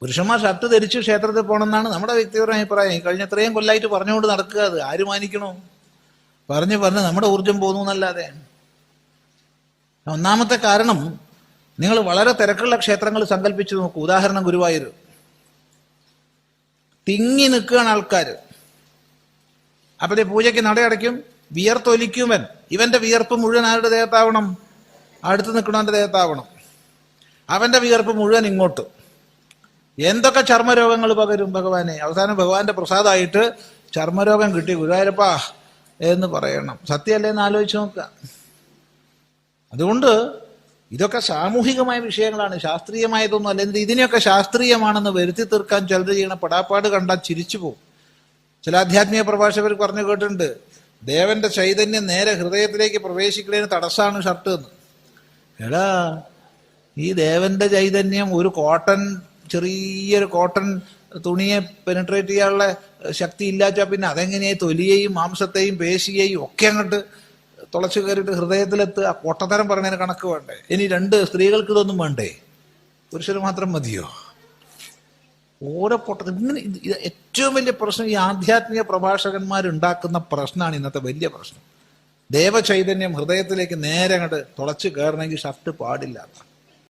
പുരുഷന്മാർ ഷർട്ട് ധരിച്ച് ക്ഷേത്രത്തിൽ പോകണമെന്നാണ് നമ്മുടെ വ്യക്തിപരമായ അഭിപ്രായം. കഴിഞ്ഞ എത്രയും കൊല്ലായിട്ട് പറഞ്ഞുകൊണ്ട് നടക്കുക. അത് ആര് മാനിക്കണോ? പറഞ്ഞു പറഞ്ഞ് നമ്മുടെ ഊർജം പോകുന്നു എന്നല്ലാതെ. ഒന്നാമത്തെ കാരണം നിങ്ങൾ വളരെ തിരക്കുള്ള ക്ഷേത്രങ്ങൾ സങ്കല്പിച്ച് നോക്കൂ. ഉദാഹരണം ഗുരുവായൂർ. തിങ്ങി നിൽക്കുകയാണ് ആൾക്കാർ അപ്പോഴേ പൂജയ്ക്ക് നടയടയ്ക്കും വിയർത്തൊലിക്കുവൻ ഇവന്റെ വിയർപ്പ് മുഴുവൻ ആരുടെ ദേഹത്താവണം? അടുത്ത് നിൽക്കണവന്റെ ദേഹത്താവണം. അവന്റെ വിയർപ്പ് മുഴുവൻ ഇങ്ങോട്ട്. എന്തൊക്കെ ചർമ്മരോഗങ്ങൾ പകരും ഭഗവാനെ? അവസാനം ഭഗവാന്റെ പ്രസാദമായിട്ട് ചർമ്മരോഗം കിട്ടി. ഗുരുവായൂരപ്പാ എന്ന് പറയണം. സത്യമല്ലേ എന്ന് ആലോചിച്ച് നോക്കുക. അതുകൊണ്ട് ഇതൊക്കെ സാമൂഹികമായ വിഷയങ്ങളാണ്. ശാസ്ത്രീയമായതൊന്നും അല്ല. എന്ത് ഇതിനെയൊക്കെ ശാസ്ത്രീയമാണെന്ന് വരുത്തി തീർക്കാൻ ചിലർ ചെയ്യണ പടാപ്പാട് കണ്ടാൽ ചിരിച്ചു പോകും. ചില ആധ്യാത്മിക പ്രഭാഷകർ പറഞ്ഞു കേട്ടിട്ടുണ്ട്. ദേവന്റെ ചൈതന്യം നേരെ ഹൃദയത്തിലേക്ക് പ്രവേശിക്കുന്നതിന് തടസ്സമാണ് ഷർട്ട് എന്ന്. എടാ ഈ ദേവന്റെ ചൈതന്യം ഒരു കോട്ടൺ ചെറിയൊരു കോട്ടൺ തുണിയെ പെനിട്രേറ്റ് ചെയ്യാനുള്ള ശക്തി ഇല്ലാച്ച പിന്നെ അതെങ്ങനെ തൊലിയെയും മാംസത്തെയും പേശിയെയും ഒക്കെ അങ്ങോട്ട് തുളച്ചു കയറിയിട്ട് ഹൃദയത്തിലെത്തുക പൊട്ടത്തരം പറഞ്ഞതിന് കണക്ക് വേണ്ടേ? ഇനി രണ്ട് സ്ത്രീകൾക്ക് ഇതൊന്നും വേണ്ടേ? പുരുഷന് മാത്രം മതിയോ? ഓരോ പൊട്ട ഇങ്ങനെ ഏറ്റവും വലിയ പ്രശ്നം ഈ ആധ്യാത്മിക പ്രഭാഷകന്മാരുണ്ടാക്കുന്ന പ്രശ്നമാണ് ഇന്നത്തെ വലിയ പ്രശ്നം. ദേവചൈതന്യം ഹൃദയത്തിലേക്ക് നേരെ അങ്ങോട്ട് തുളച്ചു കയറണമെങ്കിൽ ഷർട്ട് പാടില്ല